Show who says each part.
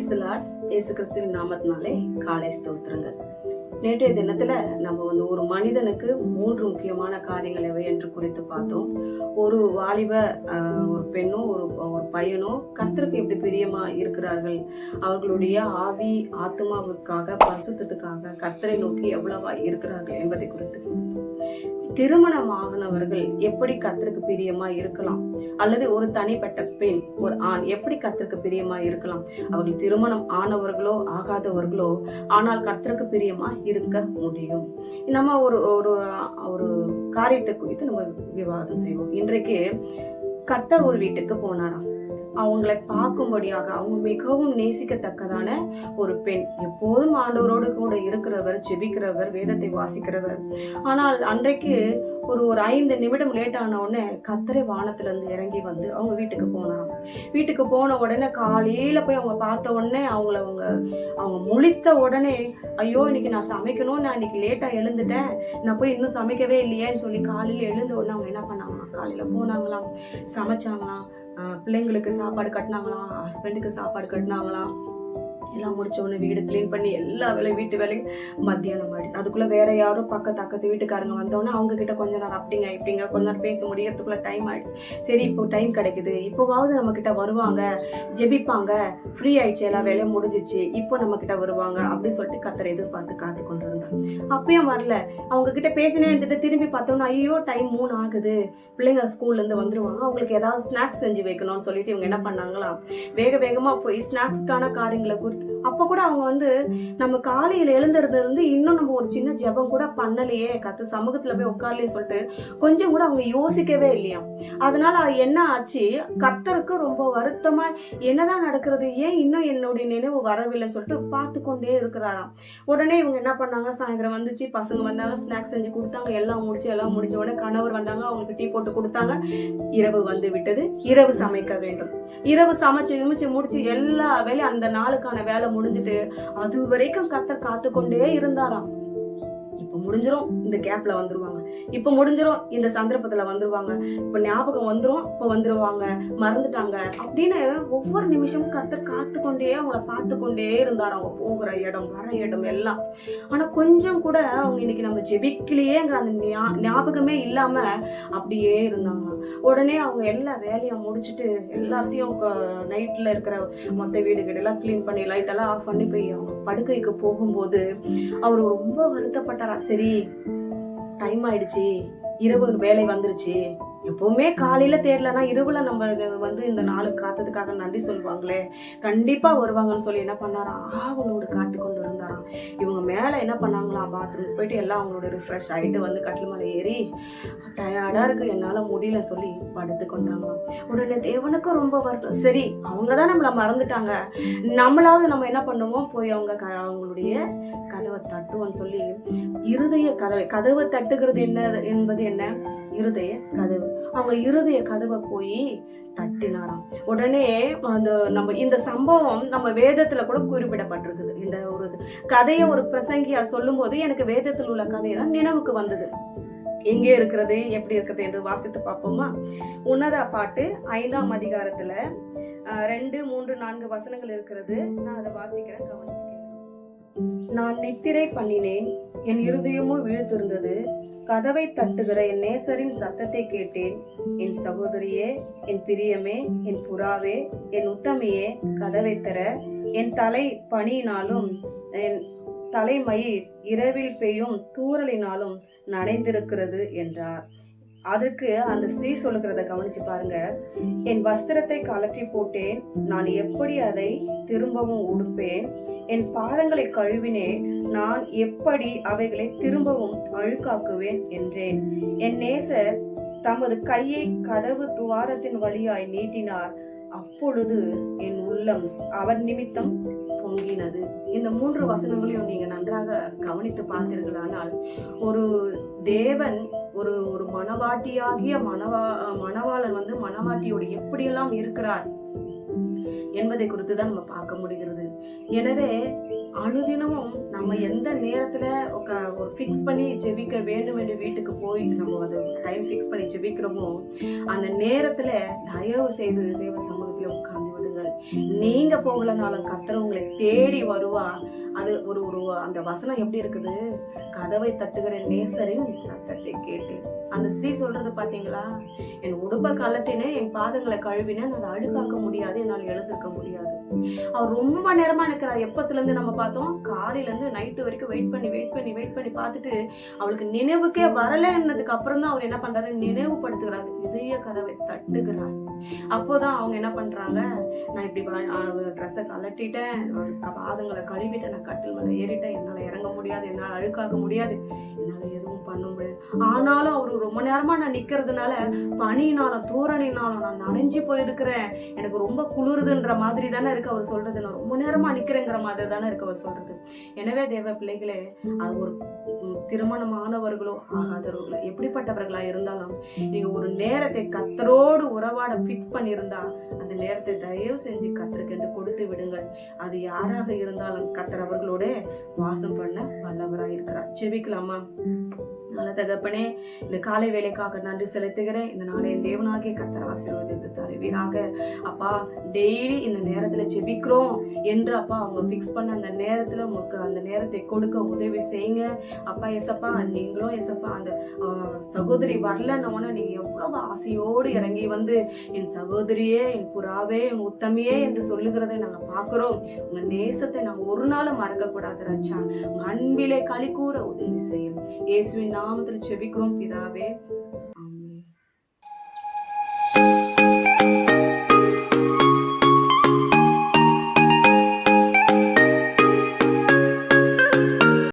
Speaker 1: பிரைஸ்லாட் இயேசு கிறிஸ்துவின் நாமத்தினாலே காலை ஸ்தோத்திரங்கள். நேற்றைய தினத்துல நம்ம வந்து ஒரு மனிதனுக்கு மூன்று முக்கியமான காரியங்கள் எவை என்று குறித்து பார்த்தோம். ஒரு வாலிப ஒரு பெண்ணும் ஒரு ஒரு பையனும் கர்த்தருக்கு எப்படி பிரியமா இருக்கிறார்கள்? அவர்களுடைய ஆவி ஆத்மாவுக்காக பரிசுத்தத்துக்காக கர்த்தரை நோக்கி எவ்வளவா இருக்கிறார்கள் என்பதை குறித்து. திருமணமாகனவர்கள் எப்படி கத்திற்கு பிரியமா இருக்கலாம்? அல்லது ஒரு தனிப்பட்ட பெண் ஒரு ஆண் எப்படி கத்திற்கு பிரியமா இருக்கலாம்? அவர்கள் திருமணம் ஆனவர்களோ ஆகாதவர்களோ ஆனால் கத்திற்கு பிரியமா இருக்க முடியும். நம்ம ஒரு ஒரு ஒரு காரியத்தை குறித்து நம்ம விவாதம் செய்வோம். இன்றைக்கு கர்த்தர் ஒரு வீட்டுக்கு போனாராம். அவங்களை பார்க்கும்படியாக அவங்க மிகவும் நேசிக்கத்தக்கதான ஒரு பெண். எப்போதும் ஆண்டவரோடு கூட இருக்கிறவர் ஜெபிக்கிறவர் வேதத்தை வாசிக்கிறவர். ஆனால் அன்றைக்கு ஒரு ஒரு ஐந்து நிமிடம் லேட் ஆன உடனே கத்தரை வானத்துலேருந்து இறங்கி வந்து அவங்க வீட்டுக்கு போனாராம் வீட்டுக்கு போன உடனே காலையில் போய் அவங்க பார்த்த உடனே அவங்கள அவங்க அவங்க முழித்த உடனே ஐயோ இன்னைக்கு நான் சமைக்கணும் நான் இன்னைக்கு லேட்டாக எழுந்துட்டேன். நான் போய் இன்னும் சமைக்கவே இல்லையேன்னு சொல்லி காலையில் எழுந்த உடனே அவங்க என்ன பண்ணாங்களாம்? காலையில் போனாங்களாம். சமைச்சாங்களாம். பிள்ளைங்களுக்கு சாப்பாடு கட்டினாங்களாம் ஹஸ்பண்டுக்கு சாப்பாடு கட்டினாங்களாம். எல்லாம் முடிச்ச உடனே வீடு க்ளீன் பண்ணி எல்லா வேலையும் வீட்டு வேலையும் மத்தியானம் ஆயிடுச்சு. அதுக்குள்ள வேற யாரும் பக்கத்து அக்கத்து வீட்டுக்காரங்க வந்தோடனே அவங்க கிட்ட கொஞ்ச நேரம் அப்படிங்க இப்படிங்க கொஞ்ச நேரம் பேச முடியறதுக்குள்ள டைம் ஆயிடுச்சு. சரி இப்போ டைம் கிடைக்குது. இப்போவாவது நம்ம கிட்ட வருவாங்க ஜெபிப்பாங்க. ஃப்ரீ ஆயிடுச்சு எல்லா வேலையும் முடிஞ்சிச்சு இப்போ நம்ம கிட்ட வருவாங்க அப்படின்னு சொல்லிட்டு கத்தரை எதிர்பார்த்து காத்து கொண்டு இருந்தேன் அப்பயும் வரல. அவங்க கிட்ட பேசினே இருந்துட்டு திரும்பி பார்த்தோம்னா ஐயோ டைம் மூணு ஆகுது. பிள்ளைங்க ஸ்கூல்லேருந்து வந்துருவாங்க. அவங்களுக்கு ஏதாவது ஸ்நாக்ஸ் செஞ்சு வைக்கணும்னு சொல்லிட்டு இவங்க என்ன பண்ணாங்களா வேக வேகமாக போய் ஸ்நாக்ஸ்க்கான காரியங்களை குறித்து அப்போ கூட அவங்க வந்து நம்ம காலையில் எழுந்துறதுலேருந்து இன்னும் நம்ம ஒரு சின்ன ஜெபம் கூட பண்ணலையே கற்று சமூகத்தில் போய் உட்காரலையே சொல்லிட்டு கொஞ்சம் கூட அவங்க யோசிக்கவே இல்லையா? அதனால என்ன ஆச்சு? கர்த்தருக்கு ரொம்ப வருத்தமாக என்னதான் நடக்கிறது? ஏன் இன்னும் என்னுடைய நினைவு வரவில்லைன்னு சொல்லிட்டு பார்த்து கொண்டே இருக்கிறாராம். உடனே இவங்க என்ன பண்ணாங்க? சாயந்தரம் வந்துச்சு பசங்க வந்தாங்க ஸ்நாக்ஸ் செஞ்சு கொடுத்தாங்க எல்லாம் முடிச்சு எல்லாம் முடிஞ்ச உடனே கணவர் வந்தாங்க அவங்களுக்கு டீ போட்டு கொடுத்தாங்க. இரவு வந்து விட்டது. இரவு சமைக்க வேண்டும். இரவு சமைச்சு கிமைச்சு முடிச்சு எல்லா வேலையும் அந்த நாளுக்கான வேலை முடிஞ்சுட்டு அது வரைக்கும் கத்த காத்து கொண்டே இருந்தாராம். இப்போ முடிஞ்சிரும் இந்த கேப்ல வந்துருவாங்க. இப்போ முடிஞ்சிரும் இந்த சந்தர்ப்பத்துல வந்துருவாங்க. இப்போ ஞாபகம் வந்துரும் இப்போ வந்துருவாங்க. மறந்துட்டாங்க. அப்படின்னு ஒவ்வொரு நிமிஷமும் கத்தர் காத்து கொண்டே அவங்கள பார்த்து கொண்டே இருந்தார். அவங்க போகிற இடம் வர இடம் எல்லாம். ஆனா கொஞ்சம் கூட அவங்க இன்னைக்கு நம்ம ஜெபிக்கலையேங்கிற அந்த ஞா- ஞாபகமே இல்லாம அப்படியே இருந்தாங்க. உடனே அவங்க எல்லா வேலையும் முடிச்சுட்டு எல்லாத்தையும் நைட்ல இருக்கிற மொத்த வீடு வீடு எல்லாம் க்ளீன் பண்ணி லைட் எல்லாம் ஆஃப் பண்ணி போய் அவங்க படுக்கைக்கு போகும்போது அவர் ரொம்ப வருத்தப்பட்டார். சரி டைம் ஆயிடுச்சு. இரவு வேலை வந்துருச்சு. எப்பவுமே காலையில தேடலன்னா இரவுல நம்ம வந்து இந்த நாளுக்கு காத்ததுக்காக நன்றி சொல்லுவாங்களே கண்டிப்பா வருவாங்கன்னு சொல்லி என்ன பண்ணாராம்? ஆவலோடு காத்து கொண்டு இருந்தாராம். இவங்க மேல என்ன பண்ணாங்களாம்? பாத்ரூம் போயிட்டு எல்லாம் அவங்களோட ரிஃப்ரெஷ் ஆயிட்டு வந்து கட்டில் மேலே ஏறி டயர்டா இருக்கு என்னால முடியல சொல்லி படுத்து கொண்டாங்களாம். உடனே தேவனுக்கு ரொம்ப வருத்தம். சரி அவங்க தான் நம்மள மறந்துட்டாங்க. நம்மளாவது நம்ம என்ன பண்ணுவோம்? போய் அவங்க க அவங்களுடைய கதவை தட்டுவோம்னு சொல்லி இருதய கதவை கதவை தட்டுகிறது என்ன என்பது என்ன? இருதய கதவு. அவங்க இருதய கதவை போய் தட்டினாராம். உடனே அந்த நம்ம இந்த சம்பவம் நம்ம வேதத்துல கூட குறிப்பிடப்பட்டிருக்குது. இந்த ஒரு கதையை ஒரு பிரசங்கியார் சொல்லும்போது எனக்கு வேதத்தில் உள்ள கதை தான் நினைவுக்கு வந்தது. எங்கே இருக்கிறது எப்படி இருக்கிறது என்று வாசித்து பார்ப்போமா? உன்னதா பாட்டு ஐந்தாம் அதிகாரத்துல ரெண்டு மூன்று நான்கு வசனங்கள் இருக்கிறது. நான் அதை வாசிக்கிறேன் கவனிச்சு நான் நித்திரை பண்ணினேன் என் இருதயமும் விழுத்திருந்தது. கதவை தட்டுகிற என் நேசரின் சத்தத்தை கேட்டேன். என் சகோதரியே என் பிரியமே என் புறாவே என் உத்தமியே கதவை தர என் தலை பணியினாலும் என் தலைமை இரவில் பெய்யும் தூறலினாலும் நனைந்திருக்கிறது என்றார். அதற்கு அந்த ஸ்திரீ சொல்லுகிறத கவனிச்சு பாருங்க. என் வஸ்திரத்தை கலற்றி போட்டேன். நான் எப்படி அதை திரும்பவும் உடுப்பேன்? என் பாதங்களை கழுவினேன். நான் எப்படி அவைகளை திரும்பவும் அழுக்காக்குவேன் என்றேன். என் நேசர் தமது கையை கதவு துவாரத்தின் வழியாய் நீட்டினார். அப்பொழுது என் உள்ளம் அவர் நிமித்தம் பொங்கினது. இந்த மூன்று வசனங்களையும் நீங்க நன்றாக கவனித்து பார்த்தீர்களானால் ஒரு தேவன் ஒரு ஒரு மணவாட்டியாகிய மனவா மணவாளன் வந்து மணவாட்டியோடு எப்படியெல்லாம் இருக்கிறார் என்பதை குறித்து தான் நம்ம பார்க்க முடிகிறது. எனவே அனுதினமும் நம்ம எந்த நேரத்துல ஒக்க- ஒரு ஃபிக்ஸ் பண்ணி ஜெபிக்க வேண்டும் என்று வீட்டுக்கு போய் நம்ம அது டைம் ஃபிக்ஸ் பண்ணி ஜெபிக்கிறோமோ அந்த நேரத்துல தயவு செய்து தேவ சமூகத்தில் உட்காந்து போங்கள் நீங்க போகலனாலும் கர்த்தர் உங்களை தேடி வருவா. அது ஒரு ஒரு அந்த வசனம் எப்படி இருக்குது? கதவை தட்டுகிற நேசரின் சத்தத்தை கேட்டேன் அந்த ஸ்ரீ சொல்றது பாத்தீங்களா? என் உடுப்பை கலட்டினேன் என் பாதங்களை கழுவினேன் அதை அழுக்காக்க முடியாது என்னால் எழுந்திருக்க முடியாது. அவர் ரொம்ப நேரமா நிற்கிறார். எப்பத்துல இருந்து நம்ம பார்த்தோம்? காலையில இருந்து நைட்டு வரைக்கும் வெயிட் பண்ணி வெயிட் பண்ணி வெயிட் பண்ணி பார்த்துட்டு அவளுக்கு நினைவுக்கே வரலன்னதுக்கு அப்புறம் தான் அவர் என்ன பண்றாரு? நினைவுபடுத்துகிறார். இதய கதவை தட்டுகிறார். அப்போதான் அவங்க என்ன பண்றாங்க? நான் இப்படி ட்ரெஸ்ஸை கலட்டிட்டேன் பாதங்களை கழுவிட்டேன். நான் கட்டில் மேலே ஏறிட்டேன். என்னால் இறங்க முடியாது. என்னால் அழுக்காக முடியாது. என்னால் எதுவும் பண்ண முடியாது. ஆனாலும் அவர் ரொம்ப நேரமா நான் நிக்கிறதுனால பனினால தூரணினாலும் நான் நனைஞ்சு போயிருக்கிறேன். எனக்கு ரொம்ப குளிருதுன்ற மாதிரி தானே இருக்கு அவர் சொல்றது. நான் ரொம்ப நேரமா நிக்கிறேங்கிற மாதிரி தானே இருக்கு அவர் சொல்றது. எனவே தேவ பிள்ளைகளே அது ஒரு திருமணமானவர்களோ ஆகாதவர்களோ எப்படிப்பட்டவர்களா இருந்தாலும் நீங்க ஒரு நேரத்தை கத்தரோடு உறவாட ஃபிக்ஸ் பண்ணியிருந்தா அந்த நேரத்தை தயவு செஞ்சு கத்தருக்கென்று கொடுத்து விடுங்கள். அது யாராக இருந்தாலும் கத்தர் அவர்களோட வாசம் பண்ண வல்லவராக இருக்கிறார் ஜெபிக்கலாமா? நல்ல தகப்பனே இந்த காலை வேலைக்காக நன்றி செலுத்துகிறேன். இந்த நாளைய தேவனாகிய கர்த்தர் ஆசீர்வதித்து தருவீராக அப்பா டெய்லி இந்த நேரத்தில் ஜெபிக்கிறோம் என்று அப்பா அவங்க ஃபிக்ஸ் பண்ண அந்த நேரத்தில் உங்களுக்கு அந்த நேரத்தை கொடுக்க உதவி செய்யுங்க. அப்பா எசப்பா நீங்களும் எசப்பா அந்த சகோதரி வரலன்னவன நீங்கள் எவ்வளவு ஆசையோடு இறங்கி வந்து என் சகோதரியே என் புறாவே என் உத்தமியே என்று சொல்லுகிறதை நாங்கள் பார்க்குறோம். உங்கள் நேசத்தை நான் ஒரு நாளும் மறக்கக்கூடாது ராஜா. அன்பிலே களி கூற உதவி செய்யும். இயேசுவின் நாமத்தில் செபிக்கிறோம் பிதாவே.